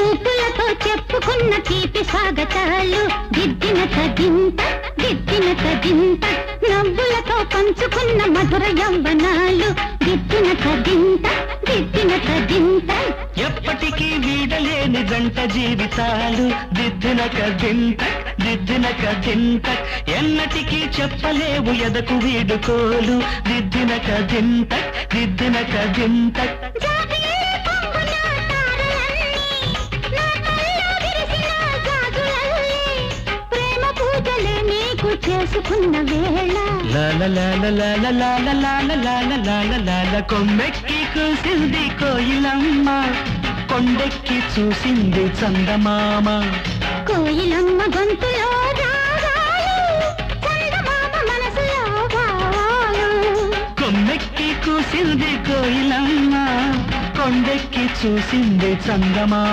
చూపులతో చెప్పుకున్న తీపి స్వాగతాలు. దిద్దిన తగింత దిద్దిన తగింత నవ్వులతో పంచుకున్న మధుర యవ్వనాలు. దిద్దిన తగింత దిద్దిన తగింత ఎప్పటికీ వీడలేని జంట జీవితాలు. దిద్దిన కదింత దిద్దిన కదింత. ఎన్నటికీ చెప్పలేవు ఎదకు వీడుకోలు. దిద్దిన కదింత దిద్దిన కదింత. నువ్వు చేసుకున్న వేళ కొమ్మెక్కి కూసింది కోయిలమ్మ కొండెక్కి చూసింది చందమామ కోయిలమ్మ గొంతులో కొమ్మెక్కి కూసింది కోయిలమ్మ కొండెక్కి చూసింది చందమామ